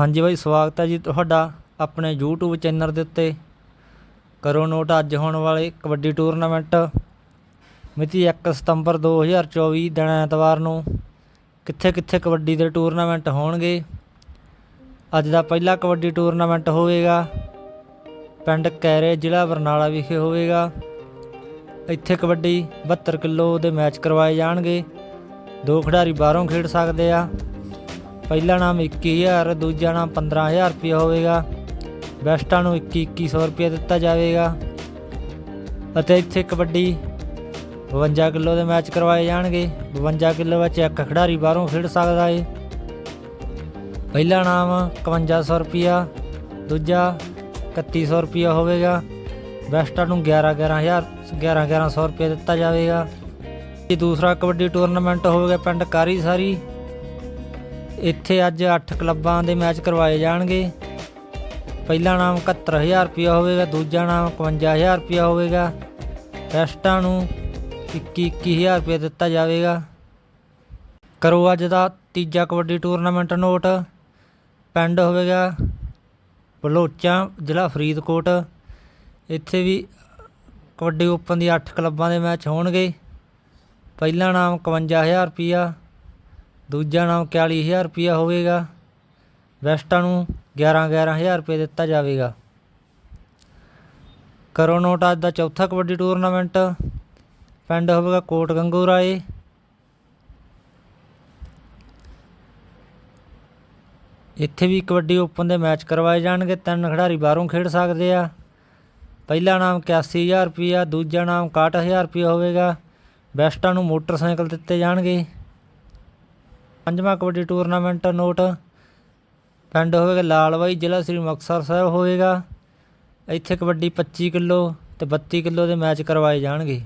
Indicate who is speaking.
Speaker 1: ਹਾਂਜੀ ਬਾਈ, ਸਵਾਗਤ ਹੈ ਜੀ ਤੁਹਾਡਾ ਆਪਣੇ YouTube ਚੈਨਲ ਦੇ ਉੱਤੇ। ਕਰੋ ਨੋਟ, ਅੱਜ ਹੋਣ ਵਾਲੇ ਕਬੱਡੀ ਟੂਰਨਾਮੈਂਟ। ਮਿਤੀ 1 ਸਤੰਬਰ 2024 ਦਿਨ ਐਤਵਾਰ ਨੂੰ ਕਿੱਥੇ ਕਿੱਥੇ ਕਬੱਡੀ ਦੇ ਟੂਰਨਾਮੈਂਟ ਹੋਣਗੇ? ਅੱਜ ਦਾ ਪਹਿਲਾ ਕਬੱਡੀ ਟੂਰਨਾਮੈਂਟ ਹੋਵੇਗਾ। ਪਿੰਡ ਕੈਰੇ ਜ਼ਿਲ੍ਹਾ ਬਰਨਾਲਾ ਵਿਖੇ ਹੋਵੇਗਾ। ਇੱਥੇ ਕਬੱਡੀ 72 ਕਿਲੋ ਦੇ ਮੈਚ ਕਰਵਾਏ ਜਾਣਗੇ। ਦੋ ਖਿਡਾਰੀ ਬਾਹਰੋਂ ਖੇਡ ਸਕਦੇ ਆ। ਪਹਿਲਾ ਨਾਮ 21000 ਦੂਜਾ ਨਾਮ 15000 ਰੁਪਏ ਹੋਵੇਗਾ। ਬੈਸਟਾਂ ਨੂੰ 21 2100 ਰੁਪਏ ਦਿੱਤਾ ਜਾਵੇਗਾ। ਅਤੇ ਇੱਥੇ ਕਬੱਡੀ 52 ਕਿਲੋ ਦੇ ਮੈਚ ਕਰਵਾਏ ਜਾਣਗੇ। 52 ਕਿਲੋ ਵਿੱਚ ਇੱਕ ਖਿਡਾਰੀ ਬਾਹਰੋਂ ਖੇਡ ਸਕਦਾ ਏ। ਪਹਿਲਾ ਨਾਮ 5100 ਰੁਪਿਆ ਦੂਜਾ 3100 ਰੁਪਿਆ ਹੋਵੇਗਾ। ਬੈਸਟਾਂ ਨੂੰ 11 11000 11 1100 ਰੁਪਏ ਦਿੱਤਾ ਜਾਵੇਗਾ। ਇਹ ਦੂਸਰਾ ਕਬੱਡੀ ਟੂਰਨਾਮੈਂਟ ਹੋਵੇਗਾ ਪਿੰਡ ਕਾਰੀ ਸਾਰੀ ਇੱਥੇ ਅੱਜ 8 ਕਲੱਬਾਂ ਦੇ ਮੈਚ ਕਰਵਾਏ ਜਾਣਗੇ। ਪਹਿਲਾ ਨਾਮ 71000 ਰੁਪਇਆ ਹੋਵੇਗਾ, ਦੂਜਾ ਨਾਮ 51000 ਰੁਪਇਆ ਹੋਵੇਗਾ। ਟੈਸਟਾਂ ਨੂੰ 21 21000 ਰੁਪਇਆ ਦਿੱਤਾ ਜਾਵੇਗਾ। ਕਰੋ ਅੱਜ ਦਾ ਤੀਜਾ ਕਬੱਡੀ ਟੂਰਨਾਮੈਂਟ ਨੋਟ। ਪਿੰਡ ਹੋਵੇਗਾ ਬਲੋਚਾਂ, ਜ਼ਿਲ੍ਹਾ ਫਰੀਦਕੋਟ। ਇੱਥੇ ਵੀ ਕਬੱਡੀ ਓਪਨ ਦੀ 8 ਕਲੱਬਾਂ ਦੇ ਮੈਚ ਹੋਣਗੇ। ਪਹਿਲਾ ਨਾਮ 51000 ਰੁਪਇਆ ਦੂਜਾ ਨਾਮ 41000 ਰੁਪਇਆ ਹੋਵੇਗਾ। ਵੈਸਟਾਂ ਨੂੰ 11 11000 ਰੁਪਏ ਦਿੱਤਾ ਜਾਵੇਗਾ। ਕਰੋ ਨੋਟ ਦਾ ਚੌਥਾ ਕਬੱਡੀ ਟੂਰਨਾਮੈਂਟ। ਪਿੰਡ ਹੋਵੇਗਾ ਕੋਟ ਗੰਗੂ ਰਾਏ ਇੱਥੇ ਵੀ ਕਬੱਡੀ ਓਪਨ ਦੇ ਮੈਚ ਕਰਵਾਏ ਜਾਣਗੇ। ਤਿੰਨ ਖਿਡਾਰੀ ਬਾਹਰੋਂ ਖੇਡ ਸਕਦੇ ਆ। ਪਹਿਲਾ ਨਾਮ 81000 ਰੁਪਇਆ, ਦੂਜਾ ਨਾਮ 61000 ਰੁਪਇਆ ਹੋਵੇਗਾ। ਬੈਸਟਾਂ ਨੂੰ ਮੋਟਰਸਾਈਕਲ ਦਿੱਤੇ ਜਾਣਗੇ। ਪੰਜਵਾਂ ਕਬੱਡੀ ਟੂਰਨਾਮੈਂਟ ਨੋਟ ਪਿੰਡ ਹੋਵੇਗਾ ਲਾਲਵਾਈ, ਜ਼ਿਲ੍ਹਾ ਸ੍ਰੀ ਮੁਕਤਸਰ ਸਾਹਿਬ ਹੋਵੇਗਾ। ਇੱਥੇ ਕਬੱਡੀ 25 ਕਿਲੋ ਤੇ 32 ਕਿਲੋ ਦੇ ਮੈਚ ਕਰਵਾਏ ਜਾਣਗੇ।